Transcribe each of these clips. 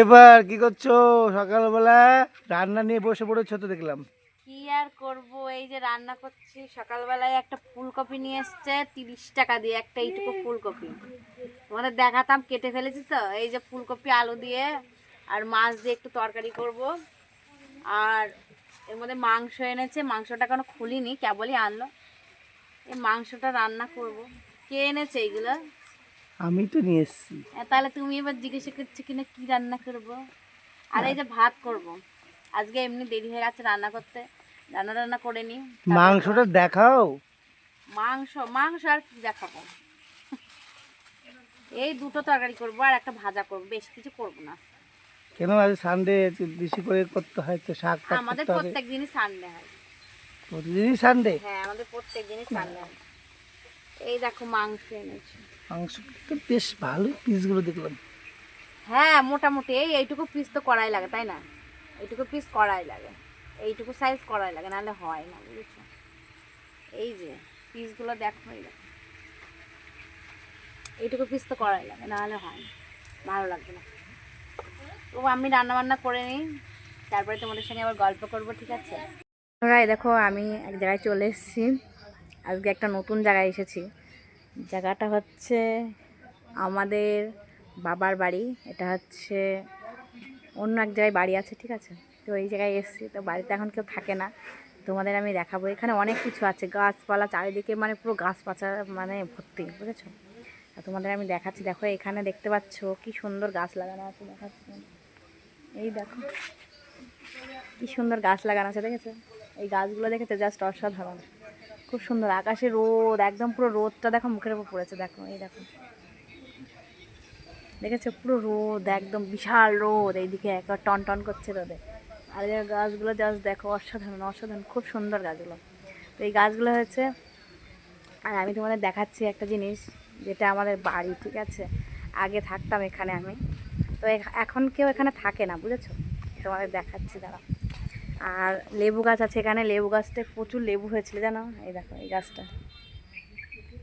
এবার কি করছ? সকালবেলা রান্না নিয়ে বসে পড়েছো তো দেখলাম। কি আর করব? এই যে রান্না করছি। সকালবেলায় একটা ফুলকপি নিয়ে এসছে, তিরিশ টাকা দিয়ে একটা এইটুকু ফুলকপি। তোমাদের দেখাতাম, কেটে ফেলেছি তো? এই যে ফুলকপি, আলু দিয়ে, আর মাছ দিয়ে একটু তরকারি করব। আর এর মধ্যে মাংস এনেছে। মাংসটা কোনো খুলিনি, কেবলই আনলো। এই মাংসটা রান্না করব। কে এনেছে এইগুলো? আমি তো নিয়ে এসেছি। হ্যাঁ, তাহলে তুমি এবার জিজ্ঞাসা করছ কিনা কি রান্না করব? আর এই যে ভাত করব। আজকে এমনি দেরি হয়ে গেছে রান্না করতে। রান্না রান্না করে নি। মাংসটা দেখাও। মাংস মাংস আর কি দেখাবো? এই দুটো তরকারি করব আর একটা ভাজা করব। বেশ কিছু করব না। কেন আজ সানডে বেশি করে করতে হয় তো শাক আমাদের প্রত্যেক দিনই সানডে হয়। প্রতিদিনই সানডে হ্যাঁ আমাদের প্রত্যেক দিনই সানডে হয়। এই দেখো মাংস এনেছি। মাংস তো বেশ ভালো পিসগুলো দেখলাম। হ্যাঁ মোটামুটি এই এইটুকু পিস তো করাই লাগে তাই না? এইটুকু পিস করাই লাগে। এইটুকু সাইজ করাই লাগে নাহলে হয় না বুঝেছ? এই যে পিসগুলো দেখো এইটুকু পিস তো করাই লাগে নাহলে হয় না ভালো লাগবে না। তো আমি রান্না বান্না করে নিই তারপরে তোমাদের সঙ্গে আবার গল্প করব ঠিক আছে? দেখো আমি এক জায়গায় চলে এসেছি। আজকে একটা নতুন জায়গায় এসেছি। জায়গাটা হচ্ছে আমাদের বাবার বাড়ি। এটা হচ্ছে অন্য এক জায়গায় বাড়ি আছে, ঠিক আছে? তো এই জায়গায় এসেছি। তো বাড়িতে এখন কেউ থাকে না। তোমাদের আমি দেখাবো। এখানে অনেক কিছু আছে। গাছপালা, চারিদিকে মানে পুরো গাছপালা মানে ভর্তি, বুঝেছ? তোমাদের আমি দেখাচ্ছি। দেখো, এখানে দেখতে পাচ্ছ কি সুন্দর গাছ লাগানো আছে। দেখাচ্ছি। এই দেখো, কি সুন্দর গাছ লাগানো আছে, দেখেছ? এই গাছগুলো দেখেছ? জাস্ট অসাধারণ। খুব সুন্দর। আকাশে রোদ, একদম পুরো রোদটা দেখো, মুখের উপর পড়েছে, দেখো, এই দেখো। দেখেছ? পুরো রোদ, একদম বিশাল রোদ, এইদিকে একবার টন টন করছে রোদে। আর এই গাছগুলো জাস্ট দেখো, অসাধারণ অসাধারণ, খুব সুন্দর গাছগুলো। তো এই গাছগুলো হয়েছে, আর আমি তোমাদের দেখাচ্ছি একটা জিনিস, যেটা আমাদের বাড়ি, ঠিক আছে? আগে থাকতাম এখানে আমি। তো এখ- এখন কেউ এখানে থাকে না, বুঝেছ? তোমাদের দেখাচ্ছি দাঁড়া আর লেবু গাছ আছে এখানে। লেবু গাছটায় প্রচুর লেবু হয়েছিল, জানো? এই দেখো, এই গাছটা।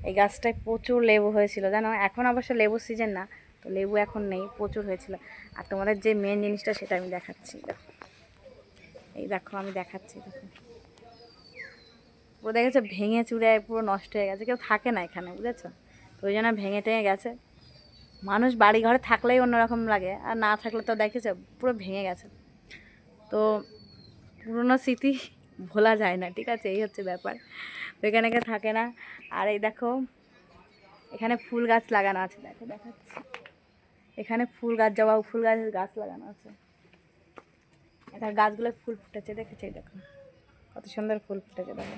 এই গাছটায় প্রচুর লেবু হয়েছিল, জানো? এখন অবশ্য লেবু সিজন না, তো লেবু এখন নেই, প্রচুর হয়েছিল। আর তোমাদের যে মেন জিনিসটা সেটা আমি দেখাচ্ছি, দেখো। এই দেখো, আমি দেখাচ্ছি, দেখো। পুরো দেখেছ, ভেঙে চুড়ে পুরো নষ্ট হয়ে গেছে। কেউ থাকে না এখানে, বুঝেছ? তো ওই জন্য ভেঙে টেঙে গেছে। মানুষ বাড়ি ঘরে থাকলেই অন্যরকম লাগে, আর না থাকলে তো দেখেছ, পুরো ভেঙে গেছে। তো পুরনো স্মৃতি ভোলা যায় না, ঠিক আছে? এই হচ্ছে ব্যাপার। তো এখানে কেউ থাকে না। আর এই দেখো, এখানে ফুল গাছ লাগানো আছে। দেখো, দেখাচ্ছি। এখানে ফুল গাছ, জবা ফুল গাছের গাছ লাগানো আছে। এখানে গাছগুলো ফুল ফুটেছে, দেখেছে? দেখো, কত সুন্দর ফুল ফুটেছে, দেখো।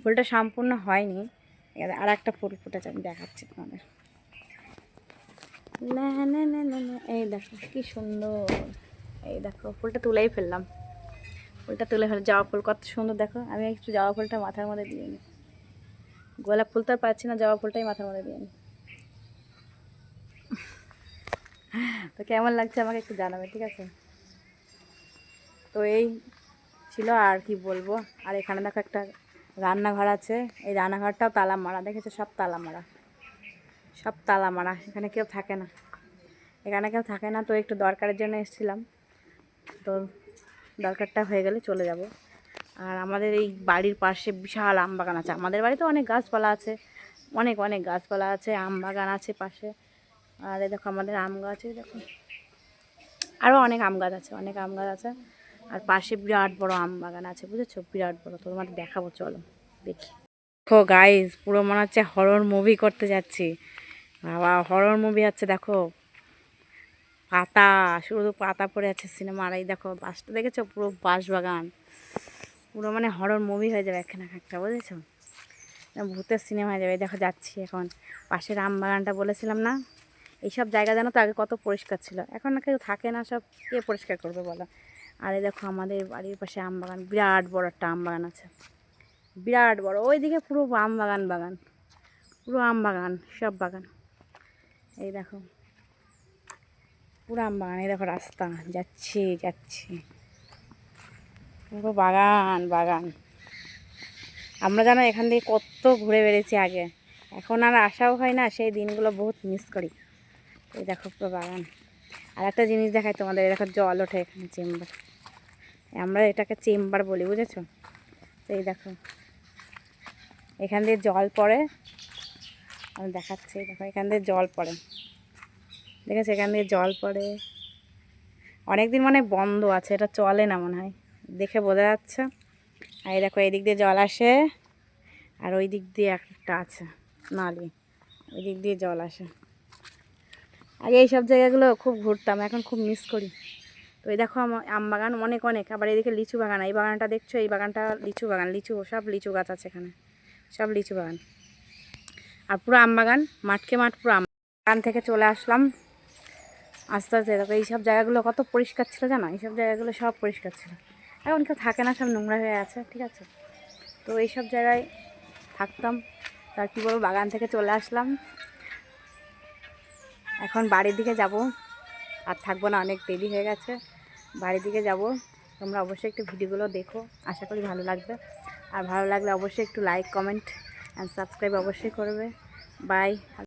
ফুলটা সম্পূর্ণ হয়নি। এখানে আর একটা ফুল ফুটেছে, আমি দেখাচ্ছি তোমাদের। না না না না এই দেখো, কি সুন্দর। এই দেখো, ফুলটা তুলেই ফেললাম। ফুলটা তুলে ফেলে। জবা ফুল কত সুন্দর দেখো। আমি একটু জবা ফুলটা মাথার মধ্যে দিয়ে নিই। গোলাপ ফুল তো আর পাচ্ছি না, জবা ফুলটাই মাথার মধ্যে দিয়ে নিই। তো কেমন লাগছে আমাকে একটু জানাবে, ঠিক আছে? তো এই ছিল আর কি বলব। আর এখানে দেখো একটা রান্নাঘর আছে। এই রান্নাঘরটাও তালা মারা দেখেছ? সব তালা মারা সব তালা মারা এখানে কেউ থাকে না। এখানে কেউ থাকে না, তো একটু দরকারের জন্য এসেছিলাম। তো দরকারটা হয়ে গেলে চলে যাব। আর আমাদের এই বাড়ির পাশে বিশাল আম বাগান আছে। আমাদের বাড়িতে অনেক গাছপালা আছে। অনেক অনেক গাছপালা আছে, আম বাগান আছে পাশে। আর এই দেখো আমাদের আম গাছ দেখো। আরও অনেক আম গাছ আছে, অনেক আম গাছ আছে। আর পাশে বিরাট বড় আম বাগান আছে, বুঝেছ? বিরাট বড়। তো তোমাদের দেখাবো, চলো, দেখি। দেখো গাইজ পুরো মনে হচ্ছে হরর মুভি করতে যাচ্ছি। বাবা হরর মুভি আছে দেখো। পাতা, শুধু পাতা পড়ে আছে সিনেমা আর এই দেখো, বাসটা দেখেছ? পুরো বাঁশ বাগান পুরো মানে হরর মুভি হয়ে যাবে এখানে একটা বুঝেছ? ভূতের সিনেমা হয়ে যাবে। দেখো, যাচ্ছি এখন। পাশের আম বাগানটা বলেছিলাম না? এইসব জায়গা জানো তো, আগে কত পরিষ্কার ছিল। এখন না কেউ থাকে না, সব কে পরিষ্কার করবে বলো? আর এই দেখো, আমাদের বাড়ির পাশে আম বাগান বিরাট বড় একটা আম বাগান আছে। বিরাট বড়, ওইদিকে পুরো আম বাগান। বাগান পুরো আম বাগান সব বাগান। এই দেখো। পুরো আম বাগান দেখো রাস্তা, যাচ্ছি যাচ্ছি। পুরো বাগান বাগান। আমরা জানো এখান থেকে কত ঘুরে বেড়েছি আগে। এখন আর আসাও হয় না, সেই দিনগুলো বহুত মিস করি। এই দেখো পুরো বাগান। আর একটা জিনিস দেখাই তোমাদের দেখো জল ওঠে এখানে চেম্বার আমরা এটাকে চেম্বার বলি, বুঝেছ? তো এই দেখো। এখান দিয়ে জল পড়ে। আমি দেখাচ্ছি, দেখো এখান দিয়ে জল পড়ে। দেখেছ এখান দিয়ে জল পড়ে। অনেক দিন মানে বন্ধ আছে, এটা চলে না মনে হয়। দেখে বোঝা যাচ্ছে। আর এই দেখো এদিক দিয়ে জল আসে, আর ওই দিক দিয়ে একটা আছে, নালি। ওই দিক দিয়ে জল আসে। আগে এইসব জায়গাগুলো খুব ঘুরতাম, এখন খুব মিস করি। তো এই দেখো আম বাগান অনেক অনেক। আবার এদিকে লিচু বাগান, এই বাগানটা দেখছ? এই বাগানটা লিচু বাগান, লিচু, সব লিচু গাছ আছে এখানে। সব লিচু বাগান। আর পুরো আম বাগান, মাঠকে মাঠ পুরো আম বাগান থেকে চলে আসলাম। আস্তে আস্তে, দেখো, এইসব জায়গাগুলো কত পরিষ্কার ছিল জানো? এইসব জায়গাগুলো সব পরিষ্কার ছিল। এখন কেউ থাকে না, সব নোংরা হয়ে আছে, ঠিক আছে? তো এইসব জায়গায় থাকতাম। তার কী বলব, বাগান থেকে চলে আসলাম। এখন বাড়ির দিকে যাব। আর থাকব না, অনেক দেরি হয়ে গেছে। বাড়ির দিকে যাব। তোমরা অবশ্যই একটু ভিডিওগুলো দেখো, আশা করি ভালো লাগবে। আর ভালো লাগলে অবশ্যই একটু লাইক কমেন্ট অ্যান্ড সাবস্ক্রাইব অবশ্যই করবে। বাই